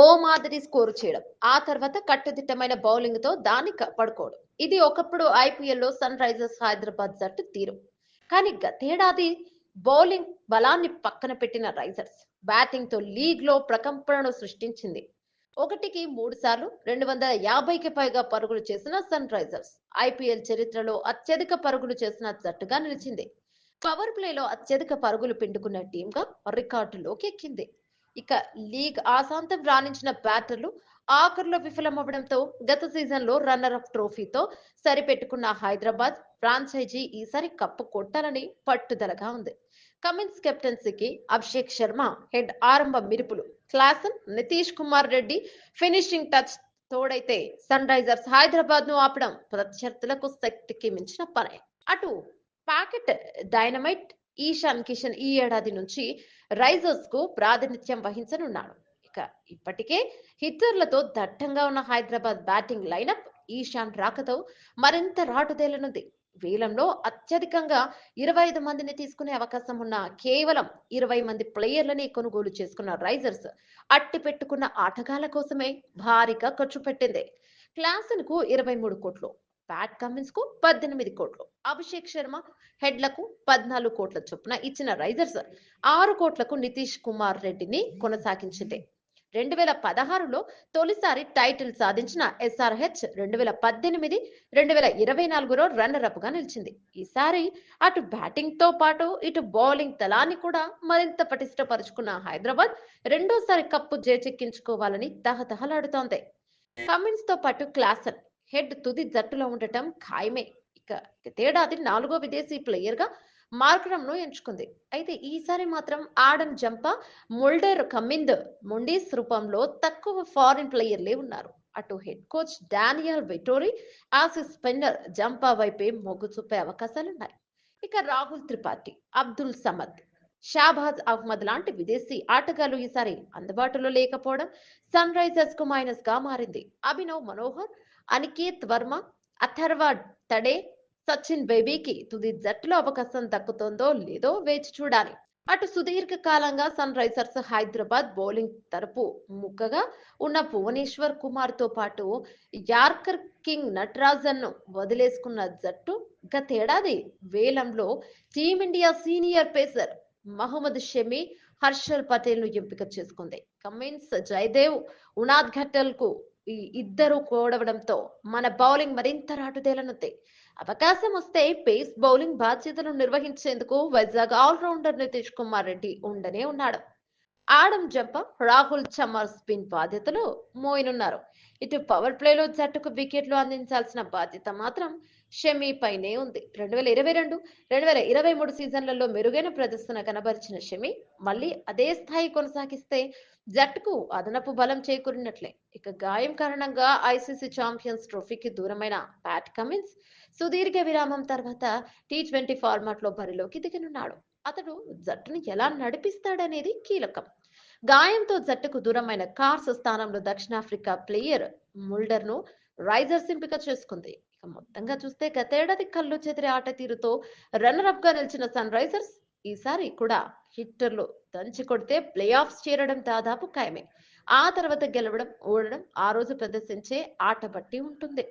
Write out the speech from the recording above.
ఓ మాదిరి స్కోరు చేయడం ఆ తర్వాత కట్టుదిట్టమైన బౌలింగ్తో దాన్ని పడుకోవడం. ఇది ఒకప్పుడు ఐపీఎల్లో సన్ రైజర్స్ హైదరాబాద్ జట్టు తీరు. కానీ గతేడాది బౌలింగ్ బలాన్ని పక్కన పెట్టిన రైజర్స్ బ్యాటింగ్తో లీగ్లో ప్రకంపనను సృష్టించింది. ఒకటికి మూడు సార్లు రెండు వందల యాభైకి పైగా పరుగులు చేసిన సన్ రైజర్స్ ఐపీఎల్ చరిత్రలో అత్యధిక పరుగులు చేసిన జట్టుగా నిలిచింది. పవర్ ప్లేలో అత్యధిక పరుగులు పిండుకున్న టీంగా రికార్డులోకి ఎక్కింది ఇక లీగ్ ఆశాంతం రాణించిన బ్యాటర్లు ఆఖరులో విఫలమవ్వడంతో గత సీజన్లో రన్నర్ అప్ ట్రోఫీతో సరిపెట్టుకున్న హైదరాబాద్ ఫ్రాంచైజీ ఈసారి కప్పు కొట్టాలని పట్టుదలగా ఉంది. కమిన్స్ కెప్టెన్సీకి అభిషేక్ శర్మ హెడ్ ఆరంభ మిరుపులు. Klaasen Nitish Kumar Reddy finishing touch తోడైతే సన్ రైజర్స్ హైదరాబాద్ను ఆపడం ప్రత్యర్థులకు శక్తికి మించిన పనే. అటు ప్యాకెట్ డైనమైట్ ఈశాన్ కిషన్ ఈ ఏడాది నుంచి రైజర్స్కు ప్రాతినిధ్యం వహించనున్నాడు. ఇక ఇప్పటికే హిట్టర్లతో దట్టంగా ఉన్న హైదరాబాద్ బ్యాటింగ్ లైనప్ ఈశాన్ రాకతో మరింత రాటుదేలనుంది. వేలంలో అత్యధికంగా ఇరవై ఐదు మందిని తీసుకునే అవకాశం ఉన్న కేవలం ఇరవై మంది ప్లేయర్లని కొనుగోలు చేసుకున్న రైజర్స్ అట్టి పెట్టుకున్న ఆటగాళ్ళ కోసమే భారీగా ఖర్చు పెట్టింది. క్లాసన్కు ఇరవై మూడు కోట్లు. ప్యాట్ కమిన్స్కు పద్దెనిమిది కోట్లు. అభిషేక్ శర్మ హెడ్లకు పద్నాలుగు కోట్ల చొప్పున ఇచ్చిన రైజర్స్ ఆరు కోట్లకు నితీష్ కుమార్ రెడ్డిని కొనసాగించింది. రెండు వేల పదహారులో తొలిసారి టైటిల్ సాధించిన ఎస్ఆర్హెచ్ రెండు వేల పద్దెనిమిది రెండు వేల ఇరవై నాలుగులో రన్నర్ అప్గా నిలిచింది. ఈసారి అటు బ్యాటింగ్తో పాటు ఇటు బౌలింగ్ తలాన్ని కూడా మరింత పటిష్టపరుచుకున్న హైదరాబాద్ రెండోసారి కప్పు జేచెక్కించుకోవాలని తహతహలాడుతోంది. కమిన్స్తో పాటు క్లాసన్ హెడ్ తుది జట్టులో ఉండటం ఖాయమే. ఇక తేడాది నాలుగో విదేశీ ప్లేయర్గా ఎంచుకుంది. అయితే ఈసారి మాత్రం ఆడమ్ జంపా మొల్డర్ కమింద్ మొండీస్ రూపంలో తక్కువ ఫారిన్ ప్లేయర్లే ఉన్నారు. అటు head coach Daniel Vettori Aussies spinner Zampa వైపే మొగ్గు చూపే అవకాశాలున్నాయి. ఇక రాహుల్ త్రిపాఠి అబ్దుల్ సమద్ షాబాజ్ అహ్మద్ లాంటి విదేశీ ఆటగాళ్ళు ఈసారి అందుబాటులో లేకపోవడం సన్ రైజర్స్కు మైనస్గా మారింది. అభినవ్ మనోహర్ అనికేత్ వర్మ అథర్వ తడే సచిన్ బేబీకి తుది జట్టులో అవకాశం దక్కుతుందో లేదో వేచి చూడాలి. అటు సుదీర్ఘ కాలంగా సన్ రైజర్స్ హైదరాబాద్ బౌలింగ్ తరపు ముక్కగా ఉన్న భువనేశ్వర్ కుమార్తో పాటు యార్కర్ కింగ్ నటరాజన్ను వదిలేసుకున్న జట్టు గతేడాది వేలంలో team India senior pacer Mohammed Shami Harshal పటేల్ను ఎంపిక చేసుకుంది. కమిన్స్ జయదేవ్ ఉనాద్ ఘట్టల్కు ఈ ఇద్దరు కూడవడంతో మన బౌలింగ్ మరింత రాటుదేలనుంది. అవకాశం వస్తే పేస్ బౌలింగ్ బాధ్యతలు నిర్వహించేందుకు వైజాగ్ ఆల్రౌండర్ నితీష్ కుమార్ రెడ్డి ఉండనే ఉన్నాడు. ఆడం జంప రాహుల్ చమర్ స్పిన్ బాధ్యతలు మోయనున్నారు. ఇటు పవర్ ప్లేలో జట్టుకు వికెట్లు అందించాల్సిన బాధ్యత మాత్రం షమీ పైనే ఉంది. రెండు వేల ఇరవై రెండు రెండు వేల ఇరవై మూడు సీజన్లలో మెరుగైన ప్రదర్శన కనబరిచిన షమి మళ్ళీ అదే స్థాయి కొనసాగిస్తే జట్టుకు అదనపు బలం చేకూరినట్లే. ఇక గాయం కారణంగా ఐసీసీ ఛాంపియన్స్ ట్రోఫీకి దూరమైన ప్యాట్ కమిన్స్ సుదీర్ఘ విరామం తర్వాత టీ ట్వంటీ ఫార్మాట్లో బరిలోకి దిగనున్నాడు. అతడు జట్టును ఎలా నడిపిస్తాడనేది కీలకం. గాయంతో జట్టుకు దూరమైన కార్స్ స్థానంలో దక్షిణాఫ్రికా ప్లేయర్ ముల్డర్ను రైజర్స్ ఎంపిక చేసుకుంది. ఇక మొత్తంగా చూస్తే గతేడాది కళ్ళు చెదిరే ఆట తీరుతో రన్నర్ అప్గా నిలిచిన సన్ రైజర్స్ ఈసారి కూడా హిట్టర్లు దంచి కొడితే ప్లే ఆఫ్స్ చేరడం దాదాపు ఖాయమే. ఆ తర్వాత గెలవడం ఓడడం ఆ రోజు ప్రదర్శించే ఆట బట్టి ఉంటుంది.